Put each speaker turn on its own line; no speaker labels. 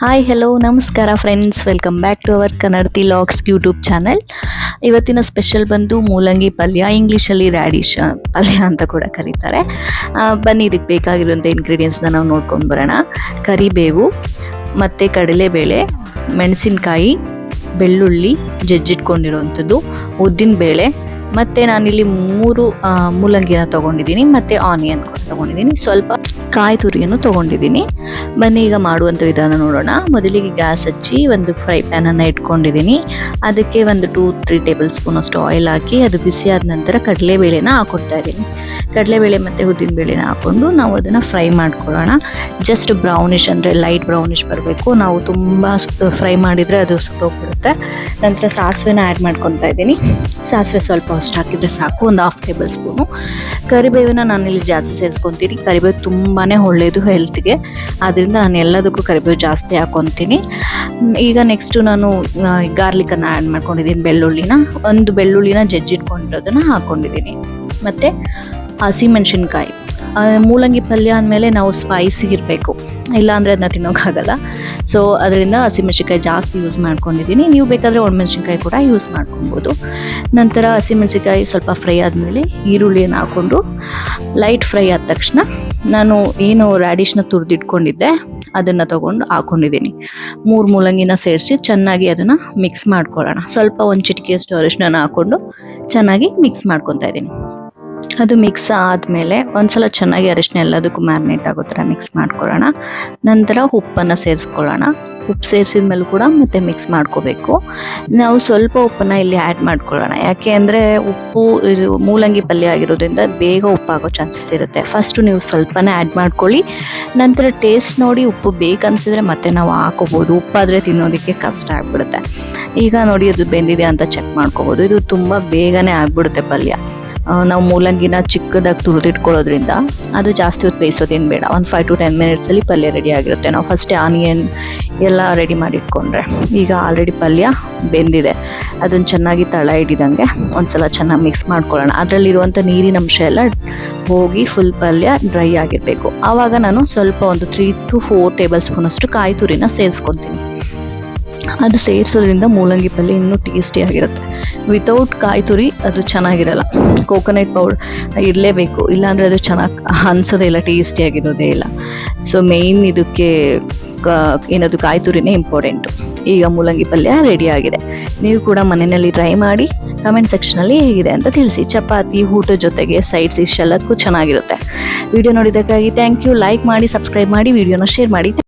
Hi hello ನಮಸ್ಕಾರ friends welcome back to our Kannadathi vlogs YouTube channel ಇವತ್ತಿನ special ಬಂದು ಮೂಲಂಗಿ ಪಲ್ಯ ಇಂಗ್ಲೀಷಲ್ಲಿ ರ್ಯಾಡಿಶ್ ಪಲ್ಯ ಅಂತ ಕೂಡ ಕರೀತಾರೆ. ಬನ್ನಿ ಇದಕ್ಕೆ ಬೇಕಾಗಿರುವಂಥ ಇಂಗ್ರೀಡಿಯೆಂಟ್ಸ್ನ ನಾವು ನೋಡ್ಕೊಂಡು ಬರೋಣ. ಕರಿಬೇವು, ಮತ್ತು ಕಡಲೆಬೇಳೆ, ಮೆಣಸಿನಕಾಯಿ, ಬೆಳ್ಳುಳ್ಳಿ ಜಜ್ಜಿಟ್ಕೊಂಡಿರುವಂಥದ್ದು ಉದ್ದಿನಬೇಳೆ, ಮತ್ತು ನಾನಿಲ್ಲಿ ಮೂರು ಮೂಲಂಗಿನ ತೊಗೊಂಡಿದ್ದೀನಿ, ಮತ್ತು ಆನಿಯನ್ ಕೂಡ ತೊಗೊಂಡಿದ್ದೀನಿ. ಸ್ವಲ್ಪ ಕಾಯಿ ತುರಿಯನ್ನು ತೊಗೊಂಡಿದ್ದೀನಿ. ಬನ್ನಿ, ಈಗ ಮಾಡುವಂಥ ವಿಧಾನ ನೋಡೋಣ. ಮೊದಲಿಗೆ ಗ್ಯಾಸ್ ಹಚ್ಚಿ ಒಂದು ಫ್ರೈ ಪ್ಯಾನನ್ನು ಇಟ್ಕೊಂಡಿದ್ದೀನಿ. ಅದಕ್ಕೆ ಒಂದು ಟೂ ತ್ರೀ ಟೇಬಲ್ ಸ್ಪೂನ್ ಅಷ್ಟು ಆಯಿಲ್ ಹಾಕಿ ಅದು ಬಿಸಿ ಆದ ನಂತರ ಕಡಲೆಬೇಳೆನ ಹಾಕೊಡ್ತಾ ಇದ್ದೀನಿ. ಕಡಲೆಬೇಳೆ ಮತ್ತು ಉದ್ದಿನ ಬೇಳೆನ ಹಾಕ್ಕೊಂಡು ನಾವು ಅದನ್ನು ಫ್ರೈ ಮಾಡ್ಕೊಳ್ಳೋಣ. ಜಸ್ಟ್ ಬ್ರೌನಿಶ್ ಅಂದರೆ ಲೈಟ್ ಬ್ರೌನಿಶ್ ಬರಬೇಕು. ನಾವು ತುಂಬ ಫ್ರೈ ಮಾಡಿದರೆ ಅದು ಸುಟ್ಟೋಗ್ಬಿಡುತ್ತೆ. ನಂತರ ಸಾಸಿವೆನ ಆ್ಯಡ್ ಮಾಡ್ಕೊತಾ ಇದ್ದೀನಿ. ಸಾಸಿವೆ ಸ್ವಲ್ಪ ಅಷ್ಟು ಹಾಕಿದರೆ ಸಾಕು. ಒಂದು ಹಾಫ್ ಟೇಬಲ್ ಸ್ಪೂನು ಕರಿಬೇವನ್ನ ನಾನಿಲ್ಲಿ ಜಾಸ್ತಿ ಸೇರಿಸ್ಕೊತೀನಿ. ಕರಿಬೇವು ತುಂಬಾ ಒಳ್ಳೆಯದು ಹೆಲ್ತ್ಗೆ ಆದ್ದರಿಂದ ನಾನು ಎಲ್ಲದಕ್ಕೂ ಕರಿಬೇವು ಜಾಸ್ತಿ ಹಾಕ್ಕೊತೀನಿ ಈಗ ನೆಕ್ಸ್ಟು ನಾನು ಗಾರ್ಲಿಕನ್ನು ಆ್ಯಡ್ ಮಾಡ್ಕೊಂಡಿದ್ದೀನಿ, ಬೆಳ್ಳುಳ್ಳಿನ. ಒಂದು ಬೆಳ್ಳುಳ್ಳಿನ ಜಜ್ಜಿಟ್ಕೊಂಡಿರೋದನ್ನು ಹಾಕ್ಕೊಂಡಿದ್ದೀನಿ ಮತ್ತು ಹಸಿಮೆಣ್ಸಿನ್ಕಾಯಿ. ಮೂಲಂಗಿ ಪಲ್ಯ ಅಂದಮೇಲೆ ನಾವು ಸ್ಪೈಸಿಗಿರಬೇಕು ಇಲ್ಲಾಂದರೆ ಅದನ್ನ ತಿನ್ನೋಕ್ಕಾಗಲ್ಲ ಸೊ ಅದರಿಂದ ಹಸಿಮೆಣ್ಸಿನ್ಕಾಯಿ ಜಾಸ್ತಿ ಯೂಸ್ ಮಾಡ್ಕೊಂಡಿದ್ದೀನಿ. ನೀವು ಬೇಕಾದರೆ ಒಣಮೆಣ್ಸಿನ್ಕಾಯಿ ಕೂಡ ಯೂಸ್ ಮಾಡ್ಕೊಬೋದು. ನಂತರ ಹಸಿಮೆಣ್ಸಿನ್ಕಾಯಿ ಸ್ವಲ್ಪ ಫ್ರೈ ಆದಮೇಲೆ ಈರುಳ್ಳಿಯನ್ನು ಹಾಕ್ಕೊಂಡು ಲೈಟ್ ಫ್ರೈ ಆದ ತಕ್ಷಣ ನಾನು ಏನು ರ್ಯಾಡಿಶ್ನ ತುರಿದಿಟ್ಕೊಂಡಿದ್ದೆ, ಅದನ್ನು ತಗೊಂಡು ಹಾಕ್ಕೊಂಡಿದ್ದೀನಿ ಮೂರು ಮೂಲಂಗಿನ ಸೇರಿಸಿ ಚೆನ್ನಾಗಿ ಅದನ್ನು ಮಿಕ್ಸ್ ಮಾಡ್ಕೊಳ್ಳೋಣ. ಸ್ವಲ್ಪ ಒಂದು ಚಿಟಿಕೆಯಷ್ಟು ಅರಿಶಿನ ಹಾಕ್ಕೊಂಡು ಚೆನ್ನಾಗಿ ಮಿಕ್ಸ್ ಮಾಡ್ಕೊತಾ ಇದ್ದೀನಿ. ಅದು ಮಿಕ್ಸ್ ಆದಮೇಲೆ ಒಂದ್ಸಲ ಚೆನ್ನಾಗಿ ಅರಿಶಿನ ಎಲ್ಲದಕ್ಕೂ ಮ್ಯಾರಿನೇಟ್ ಆಗೋ ಥರ ಮಿಕ್ಸ್ ಮಾಡ್ಕೊಳ್ಳೋಣ. ನಂತರ ಉಪ್ಪನ್ನು ಸೇರಿಸ್ಕೊಳ್ಳೋಣ. ಉಪ್ಪು ಸೇರಿಸಿದ ಮೇಲೆ ಕೂಡ ಮತ್ತೆ ಮಿಕ್ಸ್ ಮಾಡ್ಕೋಬೇಕು. ನಾವು ಸ್ವಲ್ಪ ಉಪ್ಪನ್ನ ಇಲ್ಲಿ ಆ್ಯಡ್ ಮಾಡ್ಕೊಳ್ಳೋಣ. ಯಾಕೆ ಅಂದರೆ ಉಪ್ಪು ಇದು ಮೂಲಂಗಿ ಪಲ್ಯ ಆಗಿರೋದ್ರಿಂದ ಬೇಗ ಉಪ್ಪಾಗೋ ಚಾನ್ಸಸ್ ಇರುತ್ತೆ. ಫಸ್ಟು ನೀವು ಸ್ವಲ್ಪನೇ ಆ್ಯಡ್ ಮಾಡ್ಕೊಳ್ಳಿ. ನಂತರ ಟೇಸ್ಟ್ ನೋಡಿ ಉಪ್ಪು ಬೇಕನ್ಸಿದ್ರೆ ಮತ್ತೆ ನಾವು ಹಾಕೋಬೋದು. ಉಪ್ಪಾದರೆ ತಿನ್ನೋದಕ್ಕೆ ಕಷ್ಟ ಆಗ್ಬಿಡುತ್ತೆ. ಈಗ ನೋಡಿ ಅದು ಬೆಂದಿದೆ ಅಂತ ಚೆಕ್ ಮಾಡ್ಕೋಬೋದು. ಇದು ತುಂಬ ಬೇಗನೆ ಆಗ್ಬಿಡುತ್ತೆ ಪಲ್ಯ. ನಾವು ಮೂಲಂಗಿನ ಚಿಕ್ಕದಾಗಿ ತುರಿದಿಟ್ಕೊಳ್ಳೋದ್ರಿಂದ ಅದು ಜಾಸ್ತಿ ಹೊತ್ತು ಬೇಯಿಸೋದೇನು ಬೇಡ. ಒಂದು ಫೈವ್ ಟು ಟೆನ್ ಮಿನಿಟ್ಸಲ್ಲಿ ಪಲ್ಯ ರೆಡಿ ಆಗಿರುತ್ತೆ. ನಾವು ಫಸ್ಟ್ ಆನಿಯನ್ ಎಲ್ಲ ರೆಡಿ ಮಾಡಿ ಇಟ್ಕೊಂಡ್ರೆ ಈಗ ಆಲ್ರೆಡಿ ಪಲ್ಯ ಬೆಂದಿದೆ. ಅದನ್ನು ಚೆನ್ನಾಗಿ ತಳ ಹಿಡಿದಂಗೆ ಒಂದ್ಸಲ ಚೆನ್ನಾಗಿ ಮಿಕ್ಸ್ ಮಾಡ್ಕೊಳ್ಳೋಣ. ಅದರಲ್ಲಿರುವಂಥ ನೀರಿನ ಅಂಶ ಎಲ್ಲ ಹೋಗಿ ಫುಲ್ ಪಲ್ಯ ಡ್ರೈ ಆಗಿರಬೇಕು. ಆವಾಗ ನಾನು ಸ್ವಲ್ಪ ಒಂದು ತ್ರೀ ಟು ಫೋರ್ ಟೇಬಲ್ ಸ್ಪೂನಷ್ಟು ಕಾಯಿ ತುರಿನ ಸೇರಿಸ್ಕೊತೀನಿ. ಅದು ಸೇರಿಸೋದ್ರಿಂದ ಮೂಲಂಗಿ ಪಲ್ಯ ಇನ್ನೂ ಟೇಸ್ಟಿಯಾಗಿರುತ್ತೆ ವಿತೌಟ್ ಕಾಯಿ ತುರಿ ಅದು ಚೆನ್ನಾಗಿರಲ್ಲ. ಕೋಕೋನಟ್ ಪೌಡರ್ ಇರಲೇಬೇಕು. ಇಲ್ಲಾಂದರೆ ಅದು ಚೆನ್ನಾಗಿ ಅನ್ಸೋದೇ ಇಲ್ಲ ಟೇಸ್ಟಿಯಾಗಿರೋದೇ ಇಲ್ಲ. ಸೊ ಮೇಯ್ನ್ ಇದಕ್ಕೆ ಕಾ, ಏನದು ಕಾಯಿ ತುರಿನೇ ಇಂಪಾರ್ಟೆಂಟು ಈಗ ಮೂಲಂಗಿ ಪಲ್ಯ ರೆಡಿ ಆಗಿದೆ. ನೀವು ಕೂಡ ಮನೆಯಲ್ಲಿ ಟ್ರೈ ಮಾಡಿ ಕಮೆಂಟ್ ಸೆಕ್ಷನಲ್ಲಿ ಹೇಗಿದೆ ಅಂತ ತಿಳಿಸಿ. ಚಪಾತಿ ಊಟದ ಜೊತೆಗೆ ಸೈಡ್ಸ್ ಇಷ್ಟೆಲ್ಲದಕ್ಕೂ ಚೆನ್ನಾಗಿರುತ್ತೆ. ವಿಡಿಯೋ ನೋಡಿದ್ದಕ್ಕಾಗಿ ಥ್ಯಾಂಕ್ ಯು ಲೈಕ್ ಮಾಡಿ ಸಬ್ಸ್ಕ್ರೈಬ್ ಮಾಡಿ ವಿಡಿಯೋನ ಶೇರ್ ಮಾಡಿ.